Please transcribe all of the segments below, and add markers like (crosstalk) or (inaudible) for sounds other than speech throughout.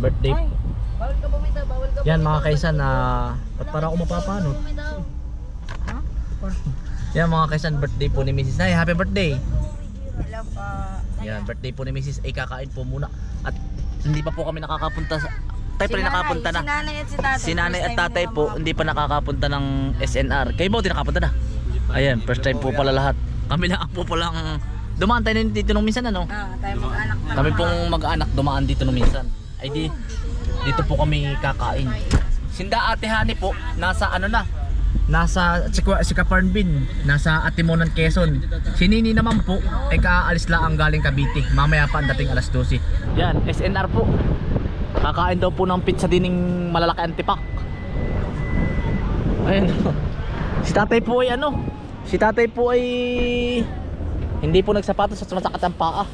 birthday. Ay, bawal ka bumitaw, bawal ka Yan mga kaisan na ba't para ako mapapano? Ha? Yan mga kaisan birthday po ni Mrs. Nay. Happy birthday. Pa. Yan birthday po ni Mrs. Ay kakain po muna. At hindi pa po kami nakakapunta sa tayo pa rin nakapunta na. Si nanay at si tatay. Si nanay at po hindi pa nakakapunta ng SNR. Kayo ba hindi nakapunta na? Ayan, first time po pala lahat. Kami lang po palang dumaan tayo dito nung minsan ano. Ah, tayo mag-anak na. Kami pong mag-anak dumaan dito nung minsan. Ay di, dito po kami kakain. Sinda ate Hani po, nasa ano na, nasa Sika, Sika Bin, nasa Atimonan, Quezon. Si Nini naman po, ay kaalis lang ang galing Cavite. Mamaya pa ang dating alas 12. Yan, SNR po. Kakain daw po ng pizza dining malalaki antipak. Ayun. (laughs) Si tatay po ay ano, si tatay po ay hindi po nagsapatos at sumasakit ang paa.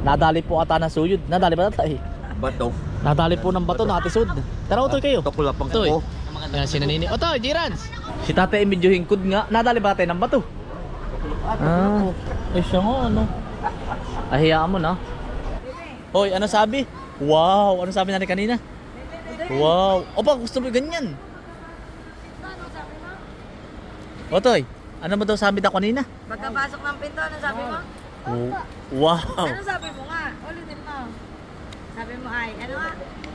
Nadali po ata ng suyod. Nadali ba tatay? Bato. Nadali po ng bato na atisod. Tara utoy kayo. Takula pang Toy. ako. Yan si nanini. Otoy, Jirans. Si tatay ay medyo hingkod nga. Nadali ba tayo ng bato? Ah, eh siya nga ano. Ahiyaan mo na. Hoy, ano sabi? Wow, ano sabi natin kanina? Wow. Opa, gusto mo ganyan? Otoy, ano mo daw sabi daw kanina? Pagkapasok ng pinto, ano sabi mo? Wow. Ano sabi mo nga? Ulitin mo. Sabi mo ay, ano nga?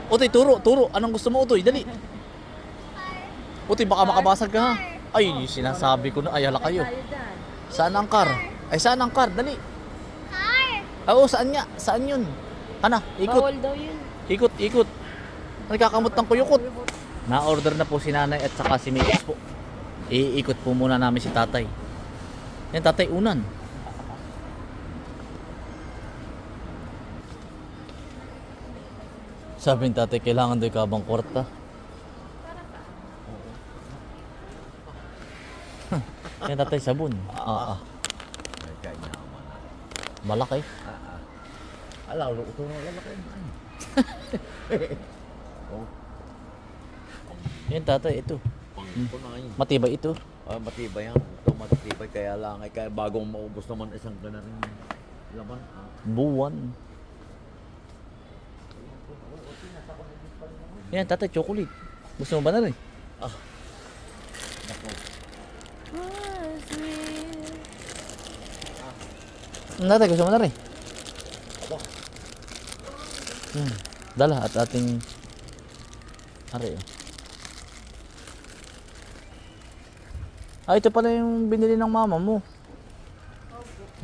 Utoy, turo, turo. Anong gusto mo, Utoy? Dali. Utoy, baka makabasag ka ha. Ay, sinasabi ko na. Ay, hala kayo. Saan ang car? Ay, saan ang car? Dali. Car? Oo, saan nga? Saan yun? Ana, ikot. Bawal daw yun. Ikot, ikot. Nagkakamot ng kuyukot. Na-order na po si nanay at saka si Mix po. Iikot po muna namin si tatay. Yan, tatay, unan. Sabi ni tatay, kailangan daw kabang kwarta. Yan tatay, sabon. Ah, ah. Malaki. Ala, ulo ko na lalaki. (laughs) Yan tatay, ito. Ngayon. Matibay ito. Ah, matibay yan. Ito matibay kaya lang ay kaya bagong maubos naman isang ganaring laman. Ah. Buwan. Yan, tatay, chocolate. Gusto mo ba na rin? Ah. Nako. Tatay, gusto mo na rin? Hmm. Dala at ating... Ari, oh. Ah, ito pala yung binili ng mama mo.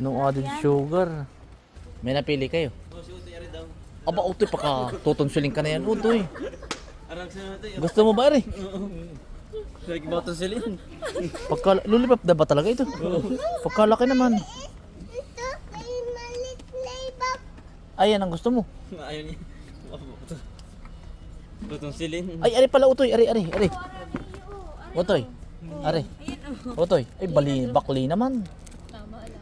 No added sugar. May napili kayo? Aba, utoy, paka tutunsuling ka na yan, utoy. Gusto mo ba, Ari? (laughs) Like bottle silin. Pagka, lulipap na ba talaga ito? Pagkalaki naman. Ayan ang gusto mo. Ayaw niya. Bottle silin. Ay, ari pala utoy, ari, ari, ari. Utoy. Ari. Utoy. Ay, bali, bakli naman.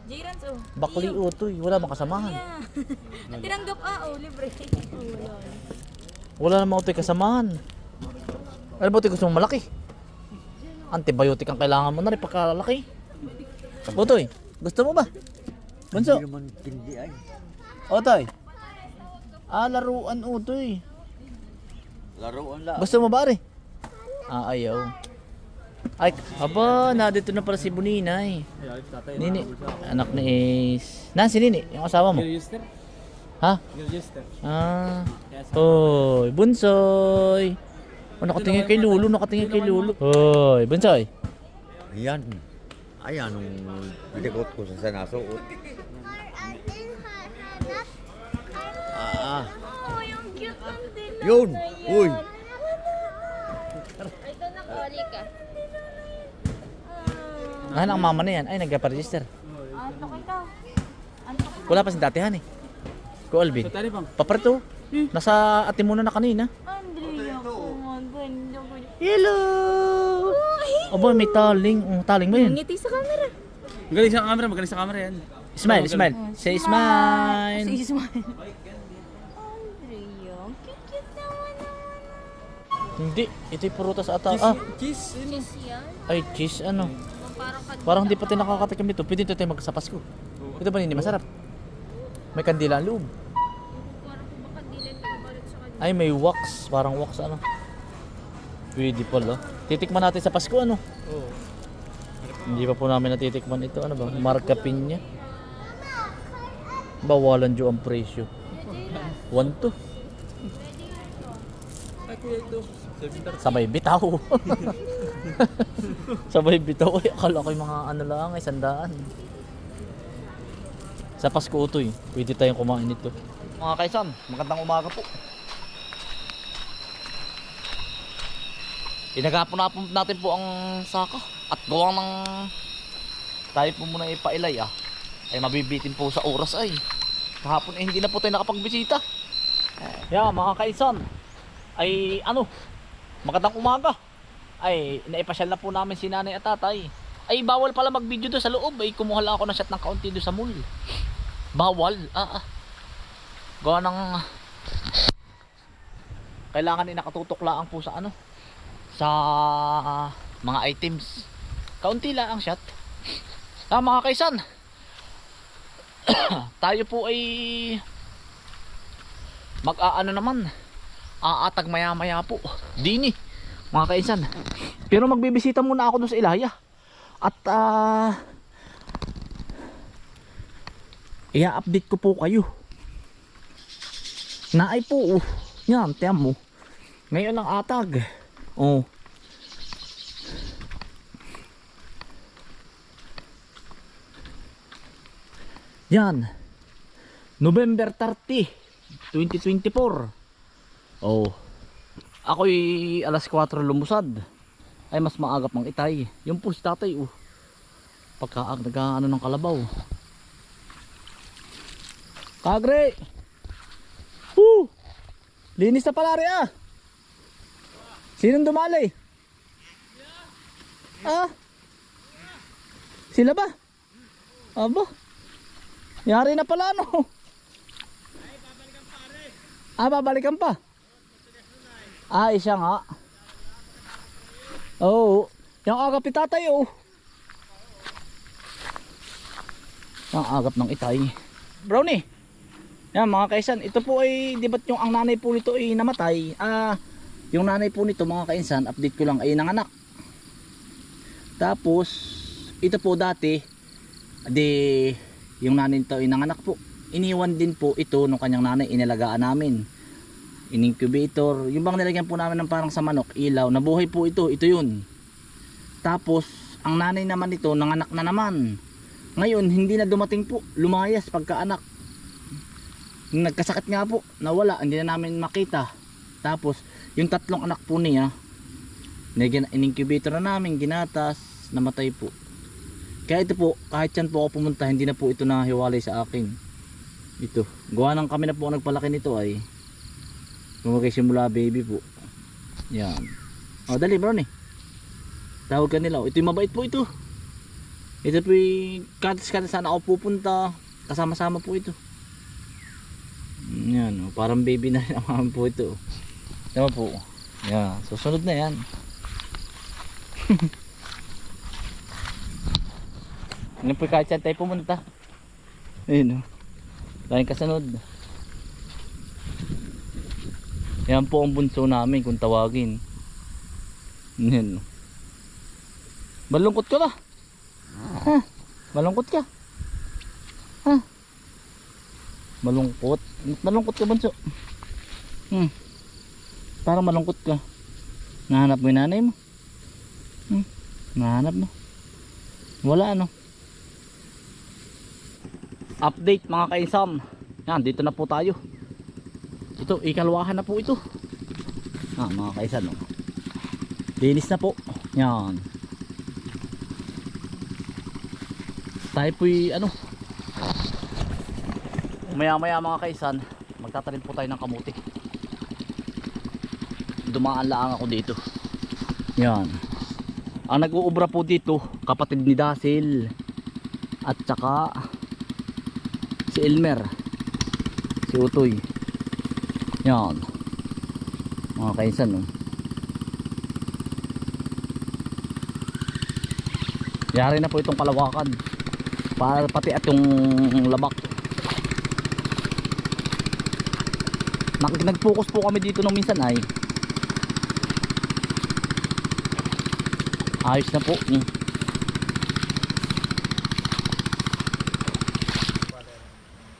Jirans oh. Bakli utoy, wala makasamahan. (laughs) Tinanggap ah, oh, libre. (laughs) Oh, wala. Wala namang utoy kasamahan. Ano ba gusto mo malaki? Antibiotic ang kailangan mo na rin pagkalaki. Utoy, gusto mo ba? Bunso, Hindi naman hindi ay. utoy. Ah, laruan utoy. Laruan lang. Gusto mo ba rin? Ah, ayaw. Ay, aba, na dito na pala si Buninay. Nini, anak ni Ace. Na, si Nini, yung asawa mo. Giljuster? Ha? Giljuster. Ah. Hoy, Bunsoy. Oh, nakatingin kay Lulu, nakatingin kay Lulu. Hoy, Bunsoy. Ayan. Ayan ang likot ko sa sanasuot. Ah, ah. Oh, ng dilaw. Yun! Uy! Ito na, kali ka. Ah, ang mama na yan. Ay, nagpa-register. Anto kita. Anto kita. Wala pa si datihan eh. Ko Alvin. Tari bang? Paparto. Nasa ate mo na na kanina. Andrea ko nga, ganda ko. Hello! Aba, may taling. Oh, taling ba yun? Ngiti sa camera. Magaling sa camera, magaling sa camera yan. Smile, smile. Say smile. Sige, smile. Andrea, cute-cute naman naman. Hindi, ito'y prutas ata. Ah, Cheese. Cheese yan. ay cheese ano. Parang kadila. Parang hindi pa tayo nakakatikim nito. Pwede ito tayo magsa Pasko. Ito ba hindi masarap? May kandila ang loob. Parang kung baka dili ka balik sa kanya. Ay, may wax. Parang wax ano. Pwede pala. Titikman natin sa Pasko ano. Oo. Hindi pa po namin natitikman ito. Ano ba? Marka pinya. Bawalan dyo ang presyo. 1 to. Ay, kuya ito. 730. Sabay bitaw. (laughs) Sabay bitaw. Ay, akala ko yung mga ano lang, ay sandaan. Sa Pasko ito eh. Pwede tayong kumain nito. Mga kaisan, magandang umaga po. Inagapon na natin po ang saka at gawang ng tayo po muna ipailay ah. Ay mabibitin po sa oras ay. Kahapon eh hindi na po tayo nakapagbisita. Yeah mga kaisan ay ano? Magandang umaga. Ay naipasyal na po namin si nanay at tatay. Ay bawal pala mag video doon sa loob. Ay kumuha lang ako ng shot ng kaunti doon sa mall. Bawal ah, ah. gawa ng kailangan ay nakatutok lang po sa ano sa mga items. Kaunti lang ang shot. Ah mga kaisan. (coughs) Tayo po ay mag-aano naman. Aatag maya maya po. Dini mga kaisan. Pero magbibisita muna ako dun sa Ilaya. At ah i-update ko po kayo. Naay po oh. yan mo. Ngayon ang atag oh. Yan. November 30 2024 oh. Ako'y alas 4 lumusad. Ay mas maagap ng itay. Yung po tatay oh. Pagka nag-ano ng kalabaw. Kagre! Woo! linis na pala ah sinong dumali ah sila ba aba yari na pala no ah babalikan pa ay siya nga Oo. Yung agap ni tatay oh. Yung agap ng itay. Brownie. Yan mga kaisan, ito po ay di ba't yung ang nanay po nito ay namatay? Ah, yung nanay po nito mga kaisan, update ko lang ay nanganak. Tapos ito po dati di yung nanay nito ay nanganak po. Iniwan din po ito nung kanyang nanay inalagaan namin. In-incubator yung bang nilagyan po namin ng parang sa manok ilaw nabuhay po ito ito yun. Tapos ang nanay naman nito nanganak na naman. Ngayon hindi na dumating po lumayas pagka anak. Nagkasakit nga po nawala hindi na namin makita. Tapos yung tatlong anak po niya in-incubator na namin ginatas namatay po kaya ito po kahit yan po ako pumunta hindi na po ito nahiwalay sa akin ito gawa ng kami na po nagpalaki nito ay Lumaki simula baby po. Yan. O dali bro ni. Tawag ka nila. Ito yung mabait po ito. Ito po yung katas-katas saan ako pupunta. Kasama-sama po ito. Yan. O, parang baby na (laughs) ang po ito. Tama po. Yan. Susunod na yan. (laughs) Ano po kahit saan tayo pumunta. Ayun o. Tayong kasunod. Yan po ang bunso namin kung tawagin. Yan. Malungkot ka ba? Ha? Malungkot ka? Ha? Malungkot? Malungkot ka bunso? Hmm. Parang malungkot ka. Nahanap mo yung nanay mo? Hmm. Nahanap mo? Wala ano? Update mga kainsan. Yan, dito na po tayo. Ito, ikalwahan na po ito. Ah, mga kaisan, no. Linis na po. Yan. Tayo po'y, ano, maya maya mga kaisan, magtatanim po tayo ng kamuti. Dumaan lang ako dito. Yan. Ang nag-uubra po dito, kapatid ni Dasil. At saka, si Elmer. Si Utoy. Yan. Mga kaisan, no? Yari na po itong kalawakan. Para pati at yung labak. Nag-focus po kami dito nung minsan ay ayos na po. Mm.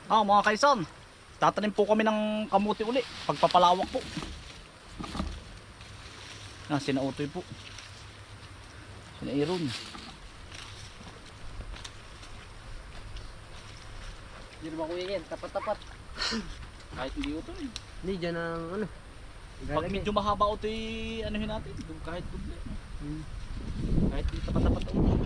ah mga kaisan tatanim po kami ng kamuti uli. Pagpapalawak po. Ah sinautoy po. Sina Aaron Hindi naman kuya yan, tapat-tapat. kahit hindi utoy. Hindi, dyan ang ano. pag medyo mahaba utoy anuhin natin. Kahit doon. Hmm. Kahit di tapat-tapat utoy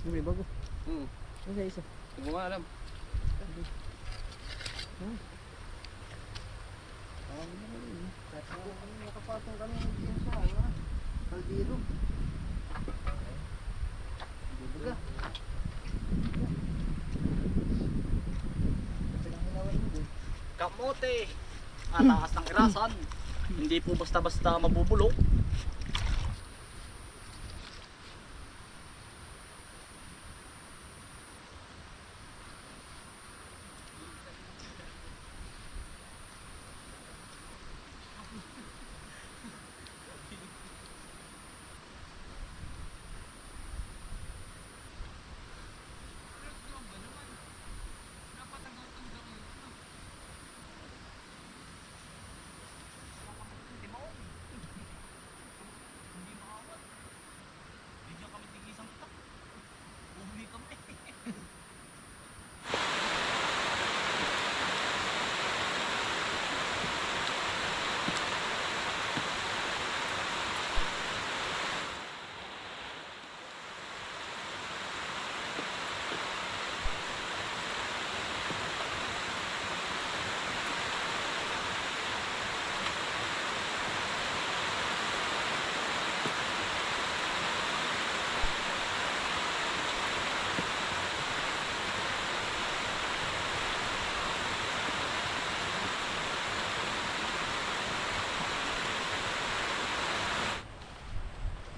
Hindi, bago. Hmm. Isa, isa. Hindi mo alam. Nakapatong kami dyan sa ano, Kaldiro. Baga. Kamote! Ang taas ng irasan. Hindi po basta-basta mabubulok.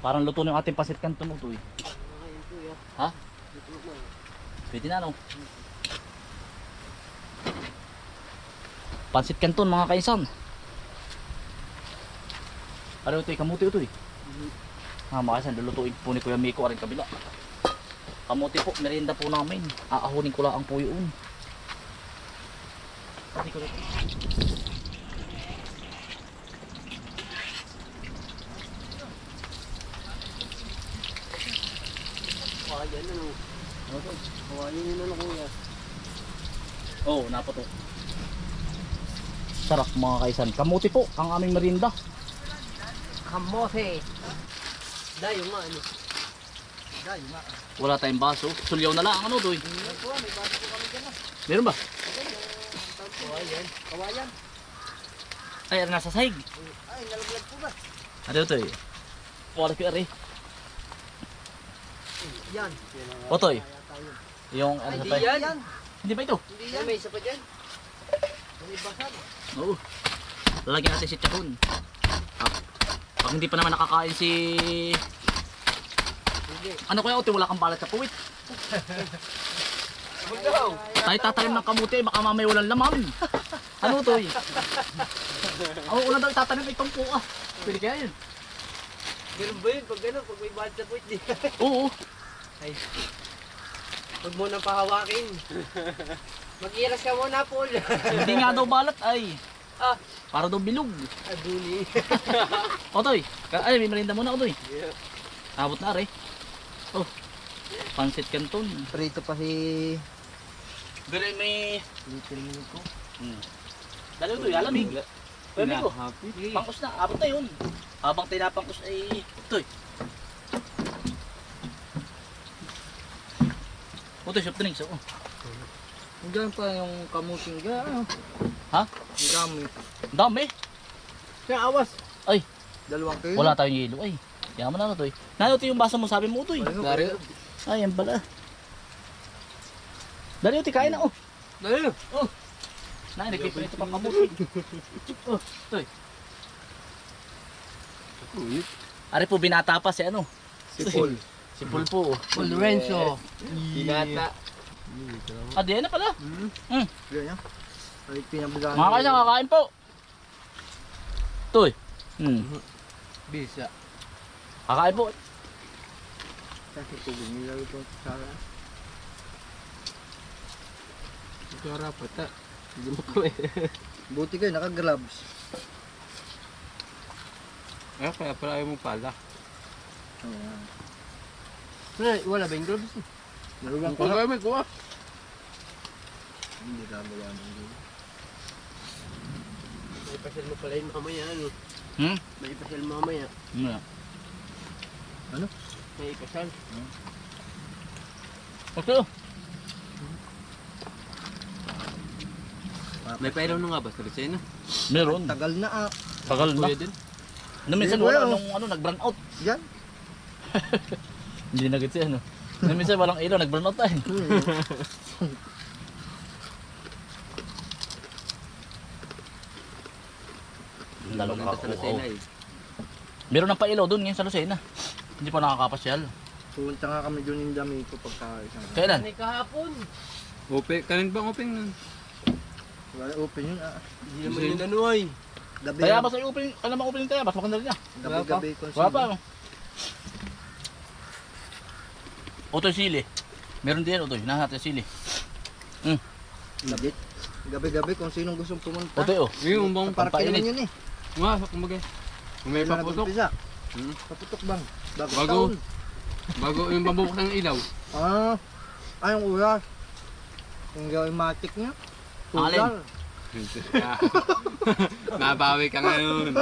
Parang luto na yung ating pasit kanto mo to eh. Ha? Pwede na no? Pansit kanton mga kaisan. Ano ito eh, kamuti ito eh. Ah, mga kaisan, lulutuin po ni Kuya Miko rin kabila. Kamuti po, merienda po namin. Aahunin ko lang po yun. Pati ko rin. Kawayan na no. Kawayan yun na kuya. Oh, napato. Sarap mga kaisan. Kamuti po, ang aming merienda. Kamote. Dayo nga ano. Dayo nga. Wala tayong baso. Sulyaw na lang, ano doy? Meron ba? Kawayan. Kawayan. Ay, ano nasa sahig. Ay, nalaglag po ba? Ano ito eh? Wala ko ari. Yan. Otoy. Yung ano Hindi pa? yan. Hindi ba ito? Hindi yan. May isa pa dyan. May basag. Oo. Lalagyan natin si Chahon. Ah. Pag hindi pa naman nakakain si... Hindi. Ano kaya Otoy? Wala kang balat sa puwit. (laughs) Tayo tatanim ng kamuti, baka mamay walang laman. Ano Otoy? Ako una daw itatanim itong puwa. Pwede kaya yun? Ganun ba yun? Pag gano'n, pag may bad sa puwit. Oo. Ay. Huwag mo nang pahawakin. Mag-iras ka muna, Paul. Hindi nga daw balat ay. ah, Para daw bilog. aduli. (laughs) Otoy, ka- ay may merinda muna Otoy. Yeah. Abot na re. Oh. Pansit kanton. Prito pa si... Dali may Little ko. Hmm. Dali ito, yalamig. Pwede ko. Happy. Pangkus na, abot na yun. Habang tinapangkus ay itoy. Ito, soft drinks ako. Diyan pa yung kamuting ga. Ano? Ha? Ang dami. Ang dami. Kaya awas. Ay. Dalawang kilo. Wala tayong yelo. Ay, yaman na ito. Nano ito yung basa mo sabi mo ito eh. Dari. Ay, yan pala. Dali ito, kain na oh. Dari. Oh. Nay, nagpiprito pang kamuti. (laughs) Oh, ito eh. Ari po binata pa si ano, Si Paul. Si Paul po. Paul Lorenzo. Hinata. Ah, di na pala. Yan yan. Ay, pinabagaan. Mga kaisan, kakain po. Toy. Hmm. Bisa. Kakain po. Kasi tubig nila ito sa Ito pata. Hindi mo kami. (laughs) Buti kayo, naka-gloves. Ay, kaya pala ayaw mo pala. Ayan. Wala, wala ba yung gloves? Nalugang ko kaya may kuha. Hindi ka ba yan? May pasal mo pala yung mamaya, ano? Hmm? May pasal mamaya. Hmm. May ipasal. Okay. May pailaw na nga ba sa Lucena? Meron. Tagal na ah. Tagal na. Kuya din. Na minsan Meron, wala meron. nung ano, nag-burn out. Yan. (laughs) Hindi na gets yan. No? Na minsan walang ilaw, nag-burn out tayo. (laughs) Lalo Maganda sa Lucena eh. Meron ng pailaw doon ngayon sa Lucena. Hindi pa nakakapasyal. Pumunta nga kami doon yung dami ko pagka isang Kailan? Ano kahapon? Open, kanin ba open nun? Wala open yun ah. Hindi naman yun ano ay. Gabi. Tayabas ay opening, ano naman opening tayabas, maganda rin niya. Gabi-gabi Wala pa. oh. Otoy sili. Meron din otoy, yung sili. Legit. Gabi-gabi kung sinong gustong pumunta. Otoy oh. Yung bang kailan yun eh. Nga, kumbaga. Kung may paputok? Hmm. Paputok bang? Bago, Bago. taon. bago yung pabubuk ng ilaw. Ah. Ay, yung ulas. Yung gawin matik niya. Alin? Ular. (laughs) Nabawi ka ngayon.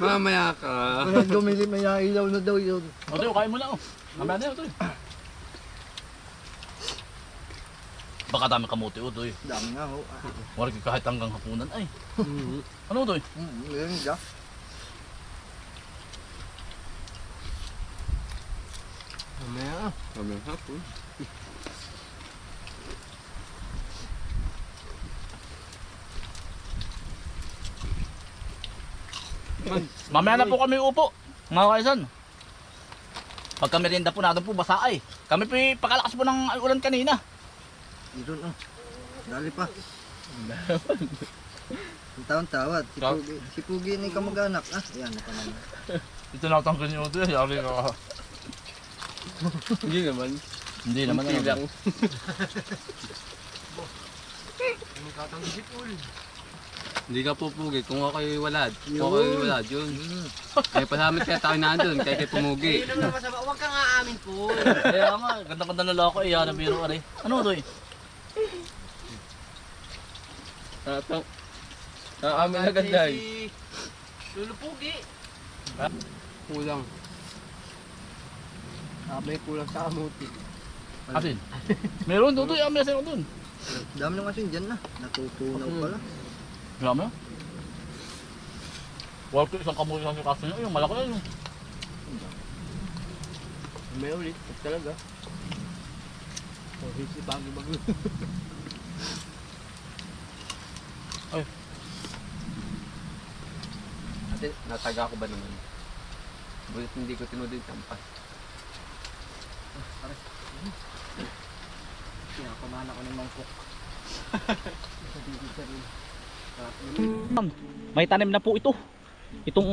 Mamaya ka. Kaya dumili may ilaw na daw yun. Otoy, kain mo na oh. Mamaya na otoy. Baka dami kamuti otoy. Dami nga ho. Ah. Wala ka kahit hanggang hapunan ay. Ano otoy? Hmm, yun nga. Mamaya. Mamaya hapon. Mamaya na po kami upo. Mga kaisan. Pagka merienda po natin po basa ay. Kami po pakalakas po ng ulan kanina. Iron oh. Dali pa. Ang taon tawad. Si Taw- Pugi. Si Pugi ni kamag-anak. Ah, yan na naman. Ito na tanggal niyo ito. Yari ka. (laughs) Hindi naman. Hindi naman ano. lang. Hindi ka pupugi kung ako kayo walad. Kung ako kayo walad, yun. Kaya pasamit kaya tayo nandun, kaya kayo pumugi. Huwag ka nga amin po. Kaya nga, ganda-ganda na lako eh. Yan ang biro ari. Ano ito eh? Tatang. Naamin na ganda eh. Lulupugi. Kulang. Sabi kulang sa amuti. Asin. (laughs) Meron doon doon. May asin doon. Dami nung asin dyan na. Natutunaw pala. Alam mo? Wala ko isang kamuti sa kaso niya. Yung malaki na yung. May ulit, talaga. Oh, hindi bago bago. (laughs) Ay. Ate, nataga ko ba naman? Bulit hindi ko tinod yung tampas. Pinakamana ko ng mangkok. May tanim na po ito. Itong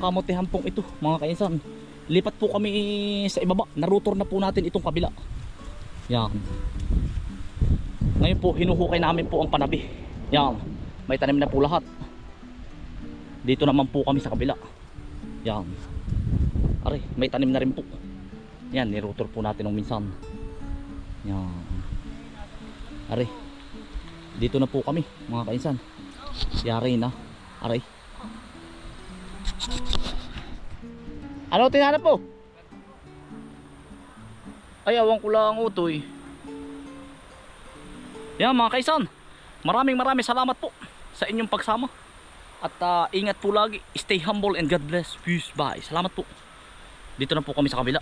kamote hampong ito, mga kainsan. Lipat po kami sa ibaba. Narutor na po natin itong kabila. Yan. Ngayon po, hinuhukay namin po ang panabi. Yan. May tanim na po lahat. Dito naman po kami sa kabila. Yan. Are, may tanim na rin po. Yan, nirutor po natin ng minsan. Yan. Are, dito na po kami, mga kainsan. Yari na. Aray. Ano tinahanap po? Ay, awan ko lang utoy. Yan mga kaisan. Maraming maraming salamat po sa inyong pagsama. At ah, ingat po lagi. Stay humble and God bless. Peace. Bye. Salamat po. Dito na po kami sa kabila.